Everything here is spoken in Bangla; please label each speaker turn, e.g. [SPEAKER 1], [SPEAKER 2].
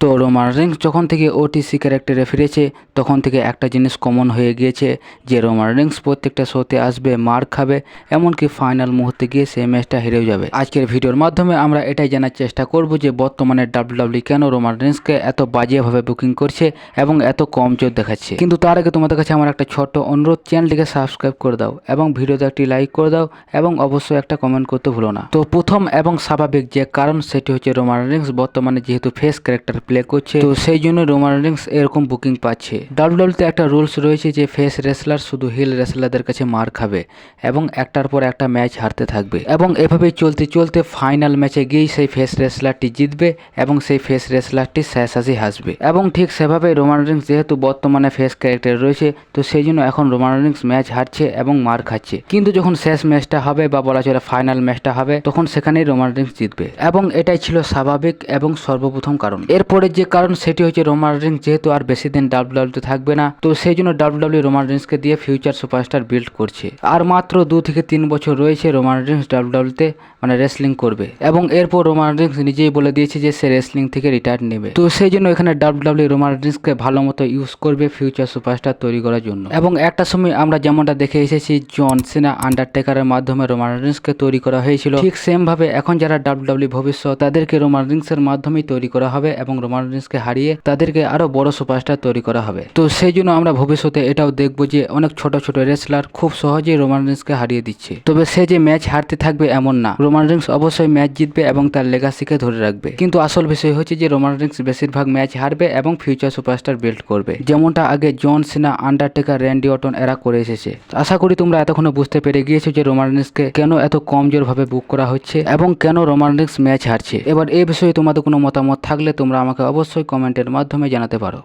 [SPEAKER 1] তো রোমান রিংস যখন থেকে ওটিসি ক্যারেক্টারে ফিরেছে, তখন থেকে একটা জিনিস কমন হয়ে গিয়েছে যে রোমান রিংস প্রত্যেকটা শোতে আসবে, মার খাবে, এমনকি ফাইনাল মুহূর্তে গিয়ে সেই ম্যাচটা হেরেও যাবে। আজকের ভিডিওর মাধ্যমে আমরা এটাই জানার চেষ্টা করব যে বর্তমানে ডাব্লিউডাব্লিউ কেন রোমান রিংসকে এত বাজেভাবে বুকিং করছে এবং এত কম জোর দেখাচ্ছে। কিন্তু তার আগে তোমাদের কাছে আমার একটা ছোট্ট অনুরোধ চ্যানেলটিকে সাবস্ক্রাইব করে দাও এবং ভিডিওতে একটি লাইক করে দাও এবং অবশ্যই একটা কমেন্ট করতে ভুলো না। তো প্রথম এবং স্বাভাবিক যে কারণ, সেটি হচ্ছে রোমান রিংস বর্তমানে যেহেতু ফেস ক্যারেক্টার প্লে করছে। তো সেই জন্য রোমান রিংস এরকম বুকিং পাচ্ছে। ডাব্লিউডাব্লিউতে একটা রুলস রয়েছে যে ফেস রেসলার শুধু হিল রেসলারদের কাছে মার খাবে এবং একটার পর একটা ম্যাচ হারতে থাকবে। এবং এভাবেই চলতে চলতে ফাইনাল ম্যাচে গিয়েই সেই ফেস রেসলারটি জিতবে এবং সেই ফেস রেসলারটি শেষাশি হাসবে। এবং ঠিক সেভাবে রোমান রিংস যেহেতু বর্তমানে ফেস ক্যারেক্টার রয়েছে, তো সেই জন্য এখন রোমান রিংস ম্যাচ হারছে এবং মার খাচ্ছে। কিন্তু যখন শেষ ম্যাচটা হবে বা বলা চলে ফাইনাল ম্যাচটা হবে, তখন সেখানেই রোমান রিংস জিতবে। এবং এটাই ছিল স্বাভাবিক এবং সর্বপ্রথম কারণ। এরপরে যে কারণ সেটি হচ্ছে রোমান রিংস, যেহেতু আর বেশি দিন ডাব্লিউডাব্লিউতে থাকবে না, তো সেই জন্য ডাব্লিউডাব্লিউ রোমান রিংসকে দিয়ে ফিউচার সুপারস্টার বিল্ড করছে। আর মাত্র দু থেকে তিন বছর রয়েছে রোমান রিংস ডাব্লিউডাব্লিউতে মানে রেসলিং করবে। এবং এরপর রোমান রিংস নিজেই বলে দিয়েছে যে সে রেসলিং থেকে রিটায়ার নেবে। তো সেই জন্য এখানে ডাব্লিউডাব্লিউ রোমান রিংসকে ভালো মতো ইউজ করবে ফিউচার সুপারস্টার তৈরি করার জন্য। এবং একটা সময় আমরা যেমনটা দেখে এসেছি, জন সিনা আন্ডারটেকারের মাধ্যমে রোমান রিংসকে তৈরি করা হয়েছিল। ঠিক সেম ভাবে এখন যারা ডাব্লিউডাব্লিউ ভবিষ্যৎ, তাদেরকে রোমান রিংসের মাধ্যমেই তৈরি করা হবে এবং রোমান হারিয়ে তাদেরকে আরও বড় সুপারস্টার তৈরি করা হবে। তো সেই জন্য আমরা ভবিষ্যতে এটাও দেখব যে অনেক ছোট ছোট রেসলার খুব সহজেই রোমান রিংসকে হারিয়ে দিচ্ছে। তবে সে যে ম্যাচ হারতে থাকবে এমন না। রোমান রিংস অবশ্যই ম্যাচ জিতবে এবং তার লেগাসিকে ধরে রাখবে। কিন্তু আসল বিষয় হচ্ছে যে রোমান রিংস বেশিরভাগ ম্যাচ হারবে এবং ফিউচার সুপারস্টার বিল্ড করবে। যেমনটা আগে John Cena, Undertaker Randy Orton এরা করে এসেছে। আশা করি তোমরা এতক্ষণে বুঝতে পেরে গিয়েছো যে রোমান রিংসকে কেন এত কমজোর ভাবে বুক করা হচ্ছে এবং কেন রোমান রিংস ম্যাচ হারছে। এবার এই বিষয়ে তোমাদের কোনো মতামত থাকলে তোমরা আমাকে অবশ্যই কমেন্টের মাধ্যমে জানাতে পারো।